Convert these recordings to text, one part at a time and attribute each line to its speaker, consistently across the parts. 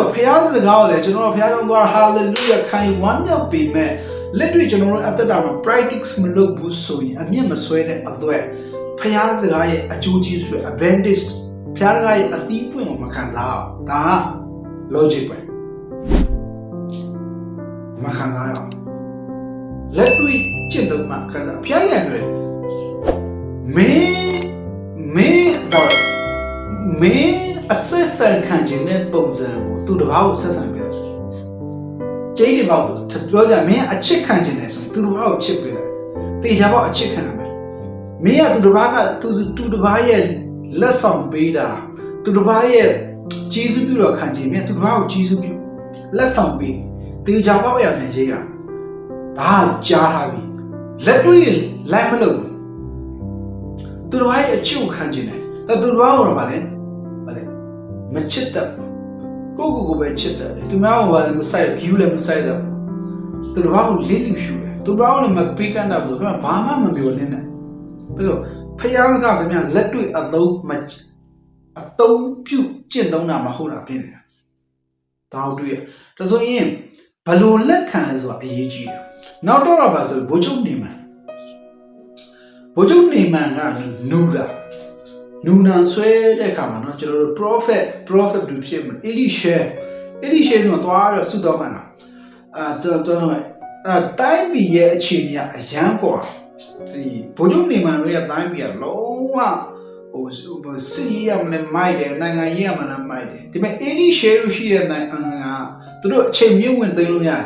Speaker 1: ပဲဖခင်စကားကိုလည်းကျွန်တော်တို့ဖခင်ကြောင့်သွား hallelujah ခံယူဝမ်းမြောက်ပေမဲ့လက်တွေ့ကျွန်တော်တို့အသက်တာမှာ practice မလုပ်ဘူးဆိုရင်အမြင့်မဆွဲတဲ့အသွက်ဖခင်စကားရဲ့အကျိုးကျေးဇူးရဲ့ advantage ဖခင်စကားရဲ့အသီးပွင့်ကိုမခံစားအောင်ဒါက logic ပဲမခံစားရအောင်လက်တွေ့ကျင့်သုံးမှခံစားဖခင်ရဲ့ပြောတယ်မင်းမင်းတော့မင်းအဆက်ဆံခံခြင်းတဲ့ပုံစံကို သူတစ်ပါးကိုဆက်ဆံပြတယ်ကျင်းနေပေါ့ပြောကြမင်းအချစ်ခံခြင်းတယ်ဆိုရင်သူတစ်ပါးကိုချစ်ပြတယ်တေချာပေါ့အချစ်ခံရမယ်မင်းကသူတစ်ပါးကသူသူတစ်ပါးရဲ့လက်ဆောင်ပေးတာသူတစ်ပါးရဲ့ကျေးဇူးပြုတော်ခံခြင်းမင်းသူတစ်ပါးကိုကျေးဇူးပြုလက်ဆောင်ပေးတေချာပေါ့ရမယ်ရေးရဒါကြားထားပြီလက်တွေ့လိုက်မလို့သူတို့ရဲ့အချစ်ကိုခံကျင်တယ်ဒါသူတို့ကတော့ဗာလဲဗာလဲမချစ်တတ်ဘူး ကိုကိုကိုပဲချစ်တတ်တယ်သူများကဗာလဲမဆိုင် view လည်းမဆိုင်တတ်ဘူးသူတို့ကလေးလူရှူတယ်သူတို့ကလည်းမပေးကမ်းတတ်ဘူးခင်ဗျဘာမှမပြောလင်းနဲ့ပြီးတော့ဖယားကခင်ဗျလက်တွေ့အသုံးမအသုံးပြုကျင့်သုံးတာမဟုတ်တာပြင်နေတာဒါတို့တွေ့ရဒါဆိုရင်ဘလို့လက်ခံလဲဆိုတာအရေးကြီးတယ်နောက်တော့ဗာဆိုဘိုးချုပ်နေမှာဘိုလ်ချုပ်နေမန်ကနူတာ နူနာဆွဲတဲ့အခါမှာเนาะကျွန်တော်တို့ prophet prophet ဘယ်လိုဖြစ်မလဲ elisha elisha ဆိုတော့သွားရဆုတောင်းမှတာအာတော်တော်တော့အဲတိုင်းပြည်ရဲ့အခြေအနေကအရန်กว่าဒီဘိုလ်ချုပ်နေမန်တို့ရဲ့တိုင်းပြည်ကလုံးဝဟိုစစ်ရေးရမနဲ့မိုက်တယ်နိုင်ငံရေးရမနဲ့မိုက်တယ်ဒီမဲ့ elisha လို့ရှိတဲ့နိုင်ငံကသူတို့အချိန်မြင့်ဝင်သိမ်းလို့ရတယ်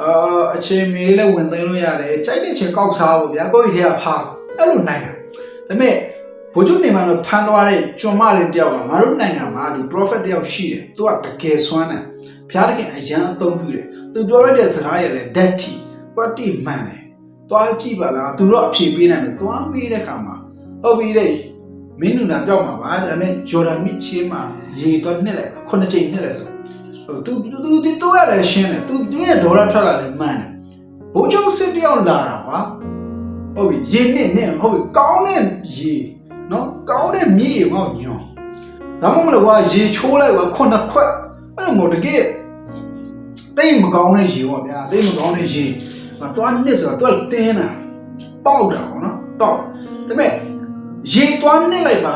Speaker 1: အာအချိန်မေးလည်းဝင်သိမ်းလို့ရတယ်ကြိုက်တဲ့ချိန်ကောက်စားဖို့ဗျာကိုယ့်ရဲ့ထဲကဖားအဲ့လိုနိုင်တာဒါပေမဲ့ ဘိုလ်ချုပ်နေမှာတော့ဖမ်းသွားတဲ့ကျွန်မလေးတယောက်ကငါတို့နိုင်ငံမှာဒီ prophet တယောက်ရှိတယ်သူကတကယ်ဆွမ်းတယ်ဘုရားသခင်အရန်အသုံးပြုတယ်သူပြောလိုက်တဲ့စကားရလည်း dirty ကွက်တိမှန်တယ်သွားကြည့်ပါလားသူတို့အဖြေပေးနိုင်တယ်သွားမေးတဲ့ခါမှာဟုတ်ပြီတဲ့မင်းနူနာပြောက်မှာပါဒါပေမဲ့ဂျော်ဒန်မြစ်ချင်းမှာရေတော့နှစ်လိုက်ခုနှစ်ချိန်နှစ်လိုက်ဆိုဟိုသူသူသူသူရလည်းရှင်းတယ်သူသူရဲ့ဒေါ်လာထွက်လာလည်းမှန်တယ်ဘိုးချုပ်စစ်တယောက်လာတာကွာဟုတ်ပြီရေနှစ်နဲ့ဟုတ်ပြီကောင်းတဲ့ရေ နော်ကောင်းတဲ့မြေရေမောက်ညွန်ဒါမှမဟုတ်ကွာရေချိုးလိုက်ကွာခုနှစ်ခွက်အဲ့လိုမျိုးတကယ်တိတ်မကောင်းတဲ့ရေပေါ့ဗျာတိတ်မကောင်းတဲ့ရေမတွားနှစ်ဆိုတော့သူကတင်းတာပေါက်တာပေါ့နော်တော့ဒါပေမဲ့ရေတွားနှစ်လိုက်ပါ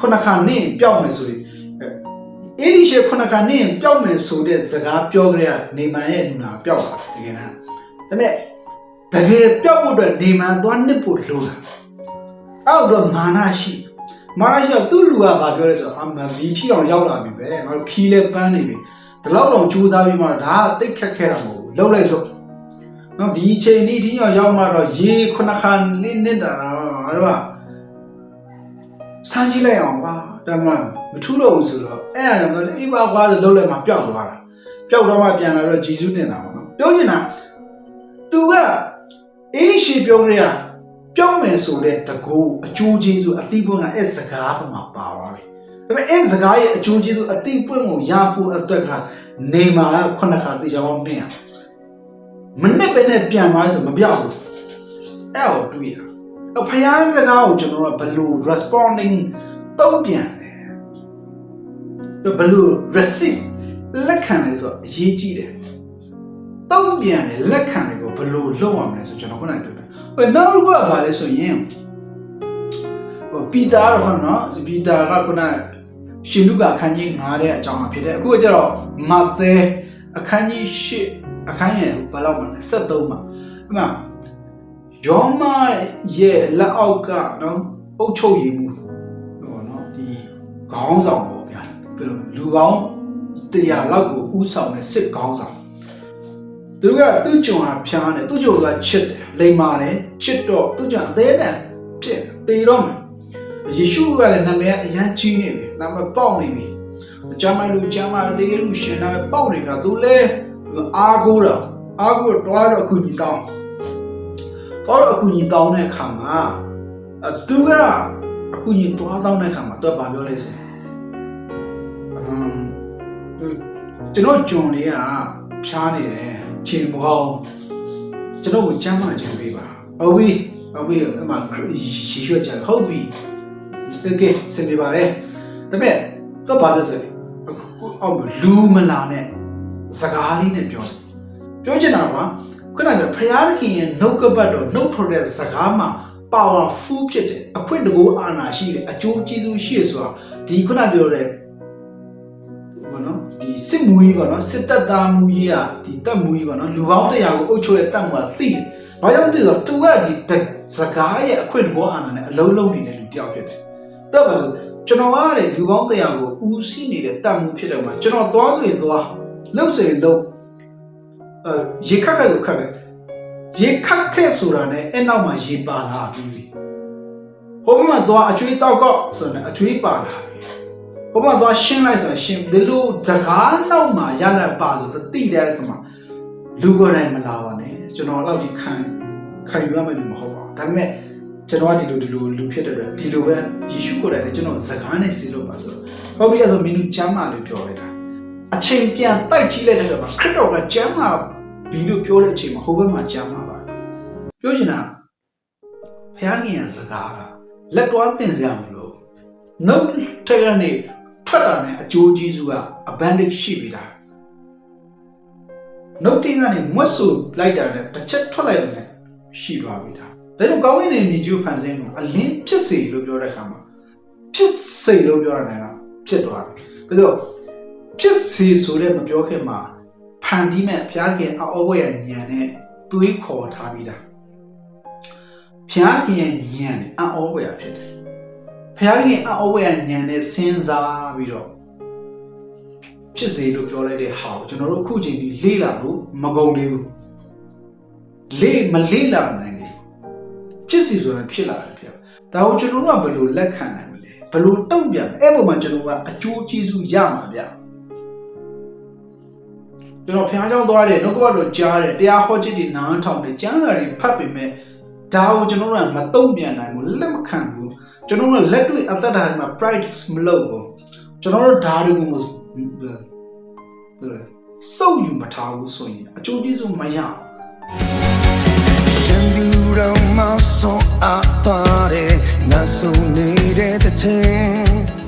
Speaker 1: ခုနှစ်ခါနင်းပျောက်မယ်ဆိုရင်အဲ့ဒီရှေခုနှစ်ခါနင်းပျောက်မယ်ဆိုတဲ့စကားပြောကြရနေမန်ရဲ့နူနာပျောက်တာတကယ်လားဒါပေမဲ့တကယ်ပြောက်ဖို့အတွက်နေမှန်သွားနစ်ဖို့လိုတာ အဲ့တော့မာနရှိမာနရှိတော့သူ့လူကဘာပြောလဲဆိုတော့အမဗီထီအောင်ရောက်လာပြီပဲငါတို့ခီးလဲပန်းနေပြီဒီလောက်တော့ကြိုးစားပြီးမှဒါကတိတ်ခက်ခဲတာမဟုတ်ဘူးလှုပ်လိုက်စို့နော်ဒီအချိန်นี้ထီအောင်ရောက်မှတော့ရေခုနှစ်ခါလေးနစ်တာတော့ငါတို့ကစမ်းကြည့်လိုက်အောင်ပါဒါမှမထူးတော့ဘူးဆိုတော့အဲ့အရာကြောင့်အေးပါကွာဆိုလှုပ်လိုက်မှပျောက်သွားတာပျောက်တော့မှပြန်လာတော့ဂျေဇုတင်တာပေါ့နော်ပြောချင်တာသူကအေလိရှိပြောကြရ ပြောင်းမယ်ဆိုတဲ့တကူအကျိုးကျေးဇူးအတိပွင့်ကအဲ့စကားပေါ်မှာပါသွားပြီဒါပေမဲ့အဲ့စကားရဲ့အကျိုးကျေးဇူးအတိပွင့်ကိုရဖို့အတွက်ကနေမှာခုနှစ်ခါတေချာပေါင်းနေရမနဲ့ပဲနဲ့ပြန်သွားဆိုမပြောက်ဘူးအဲ့တော့တွေးရတော့ဖယားစကားကိုကျွန်တော်ကဘယ်လို responding တုံ့ပြန်လဲဘယ်လို receive လက်ခံလဲဆိုတော့အရေးကြီးတယ် တုံ့ပြန်တယ်လက်ခံတယ်ကိုဘယ်လိုလုပ်ရမလဲဆိုကျွန်တော်ခုနကပြောတယ်။ဟိုနောက်တစ်ခုကဘာလဲဆိုရင်ဟိုပီတာတော့ဟုတ်နော်ပီတာကခုနရှင်လူကအခန်းကြီး9တဲ့အကြောင်းအဖြစ်တယ်အခုကကျတော့မသဲအခန်းကြီး10အခန်းရဲ့ဘယ်လောက်မလဲ73မှာအမှယောမရဲ့လက်အောက်ကနော်အုတ်ချုပ်ရည်မှုဟိုနော်ဒီခေါင်းဆောင်ပေါ့ဗျာဘယ်လိုလူကောင်းတရားလောက်ကိုဥဆောင်တဲ့စစ်ခေါင်းဆောင် သူကသူ့ကြုံဟာဖျားတယ်သူ့ကြုံကချစ်တယ်လိမ္မာတယ်ချစ်တော့သူ့ကြုံအသေးအံဖြစ်တေတော့မယ်ယေရှုကလည်းနာမည်အရန်ကြီးနေပြီနာမည်ပေါက်နေပြီကျမ်းမလူကျမ်းမတေးလူရှင်နာမည်ပေါက်နေခါသူလဲအာကိုတာအာကိုတွားတော့အခုညီတောင်းတော့အခုညီတောင်းတဲ့အခါမှာအသူကအခုညီတွားတောင်းတဲ့အခါမှာသူကဘာပြောလဲဆိုအမ်ကျွန်တော်ဂျွန်လေးကဖျားနေတယ် ခြေမကောင်းကျွန်တော်ကိုကြမ်းမှခြင်းပေးပါဟုတ်ပြီဟုတ်ပြီအမှရှိရွှေ့ကြဟုတ်ပြီတကယ်စင်ပြပါတယ်ဒါပေမဲ့တော့ဘာလို့ဆိုလဲကိုအောက်မှာလူမလာနဲ့စကားလေးနဲ့ပြောတယ်ပြောချင်တာကခုနကဖရာသခင်ရဲ့နှုတ်ကပတ်တော်နှုတ်ထွက်တဲ့စကားမှာ powerful ဖြစ်တယ်အခွင့်တကူအာဏာရှိတယ်အကျိုးကျေးဇူးရှိတယ်ဆိုတာဒီခုနပြောတဲ့ဘောနော် ဒီစစ်မူကြီးပေါ့နော်စစ်တပ်သားမူကြီးကဒီတပ်မူကြီးပေါ့နော်လူပေါင်းတရားကိုအုပ်ချုပ်တဲ့တပ်မူကသိတယ်။ဘာကြောင့်သိလဲသူကဒီစကားရဲ့အခွင့်တကူအာဏာနဲ့အလုံးလုံးနေတဲ့လူတစ်ယောက်ဖြစ်တယ်။တော့ပါကျွန်တော်ကတဲ့လူပေါင်းတရားကိုဦးစီးနေတဲ့တပ်မူဖြစ်တယ်မှာကျွန်တော်သွားဆိုရင်သွားလှုပ်ဆိုရင်လှုပ်အဲရေခက်ခက်ကိုခက်ခက်ရေခက်ခက်ဆိုတာနဲ့အဲ့နောက်မှာရေပါလာပြီးပြီဟိုဘက်မှာသွားအချွေးတောက်ကောက်ဆိုရင်အချွေးပါလာပြီဟို ဘက်မှာသွားရှင်းလိုက်ဆိုရင်ရှင်းဒီလိုစကားနောက်မှာရလက်ပါလို့သိတဲ့အခါမှာလူကိုယ်တိုင်မလာပါနဲ့ကျွန်တော်တော့ဒီခံခံယူရမယ်လို့မဟုတ်ပါဘူးဒါပေမဲ့ကျွန်တော်ကဒီလိုဒီလိုလူဖြစ်တဲ့အတွက်ဒီလိုပဲယေရှုကိုယ်တိုင်လည်းကျွန်တော်စကားနဲ့စီလို့ပါဆိုတော့ဟုတ်ပြီအဲ့ဆိုမင်းတို့ကျမ်းမာလို့ပြောလိုက်တာအချိန်ပြန်တိုက်ကြည့်လိုက်တဲ့အခါမှာခရစ်တော်ကကျမ်းမာဘီလို့ပြောတဲ့အချိန်မှာဟိုဘက်မှာကျမ်းမာပါပြောချင်တာဘုရားခင်ရဲ့စကားကလက်တွားတင်စရာမလိုနှုတ်ထက်ကနေ ထွက်တာနဲ့အကျိုးကျေးဇူးက abundant ရှိပြီလားနှုတ်တင်ကနေမွတ်ဆိုလိုက်တာနဲ့တစ်ချက်ထွက်လိုက်တယ်နဲ့ရှိသွားပြီလားဒါကြောင့်ကောင်းကင်နေမြည်ကျိုးဖန်ဆင်းမှာအလင်းဖြစ်စေလို့ပြောတဲ့အခါမှာဖြစ်စေလို့ပြောတာကဖြစ်သွားပြီဒါကြောင့်ဖြစ်စေဆိုတဲ့မပြောခင်မှာဖန်တီးမဲ့ဘုရားခင်အောဝဲရညံနဲ့တွေးခေါ်ထားပြီးသားဘုရားခင်ရဲ့ညံနဲ့အောဝဲရဖြစ်တယ် ဖျားခင်အအဝဲညံနဲ့စဉ်းစားပြီးတော့ဖြစ်စေလို့ပြောလိုက်တဲ့ဟာကိုကျွန်တော်တို့အခုချိန်ကြီးလေးလာလို့မကုန်သေးဘူးလေးမလေးလာနိုင်ဘူးဖြစ်စီဆိုတာဖြစ်လာတယ်ဖြစ်ဒါကိုကျွန်တော်တို့ကဘယ်လိုလက်ခံနိုင်မလဲဘယ်လိုတုံ့ပြန်အဲ့ပုံမှာကျွန်တော်ကအကျိုးကျေးဇူးရမှာဗျကျွန်တော်ဖျားကြောင်းသွားတယ်နှုတ်ကပတ်တော်ကြားတယ်တရားဟောချက်တွေနားထောင်တယ်ကျမ်းစာတွေဖတ်ပေမဲ့ဒါကိုကျွန်တော်တို့ကမတုံ့ပြန်နိုင်ဘူးလက်မခံဘူး ကျွန်တော်တို့လက်တွေ့အသက်တာတွေမှာ practice မလုပ်ဘူးကျွန်တော်တို့ဓာတ်တွေကိုစုပ်ယူမထားဘူးဆိုရင်အကျိုးကျေးဇူးမရဘူး
Speaker 2: ရှင်သူတော်မှာဆုံးအပ်ပါတယ်ငါဆုံးနေတဲ့တဲ့